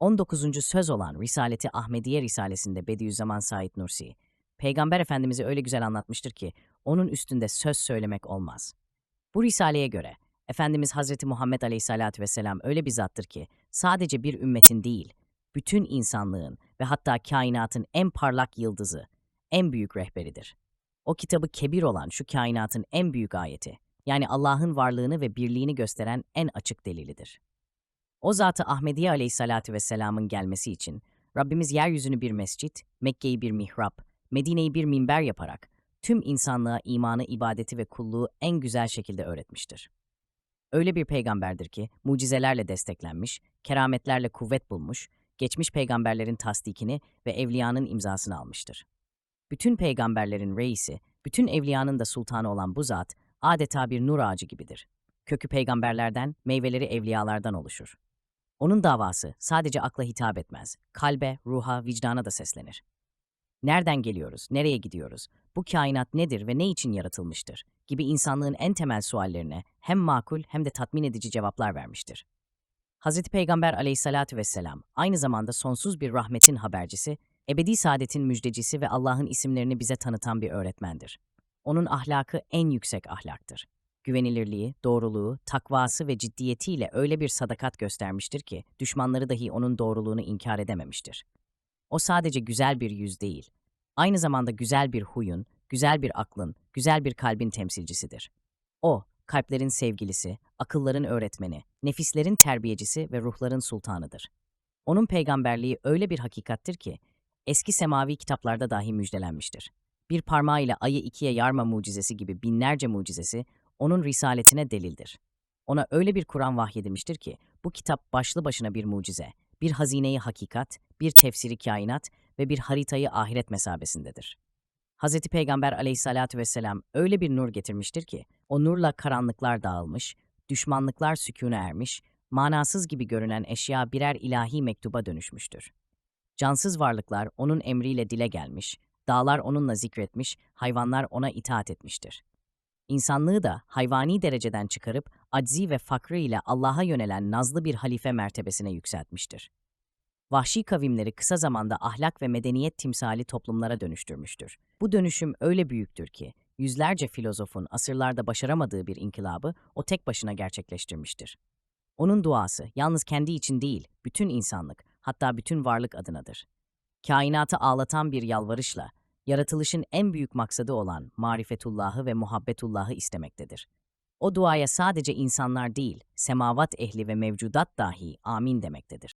19. söz olan Risaleti Ahmediye Risalesinde Bediüzzaman Said Nursi, Peygamber Efendimiz'i öyle güzel anlatmıştır ki onun üstünde söz söylemek olmaz. Bu risaleye göre Efendimiz Hazreti Muhammed Aleyhisselatü Vesselam öyle bir zattır ki sadece bir ümmetin değil, bütün insanlığın ve hatta kainatın en parlak yıldızı, en büyük rehberidir. O kitabı kebir olan şu kainatın en büyük ayeti, yani Allah'ın varlığını ve birliğini gösteren en açık delilidir. O zatı Ahmediye Aleyhisselatü Vesselam'ın gelmesi için Rabbimiz yeryüzünü bir mescit, Mekke'yi bir mihrap, Medine'yi bir minber yaparak tüm insanlığa imanı, ibadeti ve kulluğu en güzel şekilde öğretmiştir. Öyle bir peygamberdir ki mucizelerle desteklenmiş, kerametlerle kuvvet bulmuş, geçmiş peygamberlerin tasdikini ve evliyanın imzasını almıştır. Bütün peygamberlerin reisi, bütün evliyanın da sultanı olan bu zat adeta bir nur ağacı gibidir. Kökü peygamberlerden, meyveleri evliyalardan oluşur. Onun davası sadece akla hitap etmez, kalbe, ruha, vicdana da seslenir. Nereden geliyoruz, nereye gidiyoruz, bu kainat nedir ve ne için yaratılmıştır gibi insanlığın en temel suallerine hem makul hem de tatmin edici cevaplar vermiştir. Hz. Peygamber aleyhissalatü vesselam aynı zamanda sonsuz bir rahmetin habercisi, ebedi saadetin müjdecisi ve Allah'ın isimlerini bize tanıtan bir öğretmendir. Onun ahlakı en yüksek ahlaktır. Güvenilirliği, doğruluğu, takvası ve ciddiyetiyle öyle bir sadakat göstermiştir ki düşmanları dahi onun doğruluğunu inkar edememiştir. O sadece güzel bir yüz değil, aynı zamanda güzel bir huyun, güzel bir aklın, güzel bir kalbin temsilcisidir. O, kalplerin sevgilisi, akılların öğretmeni, nefislerin terbiyecisi ve ruhların sultanıdır. Onun peygamberliği öyle bir hakikattir ki, eski semavi kitaplarda dahi müjdelenmiştir. Bir parmağıyla ayı ikiye yarma mucizesi gibi binlerce mucizesi, onun risaletine delildir. Ona öyle bir Kur'an vahyedilmiştir ki, bu kitap başlı başına bir mucize, bir hazineyi hakikat, bir tefsiri kainat ve bir haritayı ahiret mesabesindedir. Hz. Peygamber aleyhissalatü vesselam öyle bir nur getirmiştir ki, o nurla karanlıklar dağılmış, düşmanlıklar sükûne ermiş, manasız gibi görünen eşya birer ilahi mektuba dönüşmüştür. Cansız varlıklar onun emriyle dile gelmiş, dağlar onunla zikretmiş, hayvanlar ona itaat etmiştir. İnsanlığı da hayvani dereceden çıkarıp aczi ve fakrı ile Allah'a yönelen nazlı bir halife mertebesine yükseltmiştir. Vahşi kavimleri kısa zamanda ahlak ve medeniyet timsali toplumlara dönüştürmüştür. Bu dönüşüm öyle büyüktür ki, yüzlerce filozofun asırlarda başaramadığı bir inkılabı o tek başına gerçekleştirmiştir. Onun duası yalnız kendi için değil, bütün insanlık, hatta bütün varlık adınadır. Kainatı ağlatan bir yalvarışla, yaratılışın en büyük maksadı olan marifetullahı ve muhabbetullahı istemektedir. O duaya sadece insanlar değil, semavat ehli ve mevcudat dahi amin demektedir.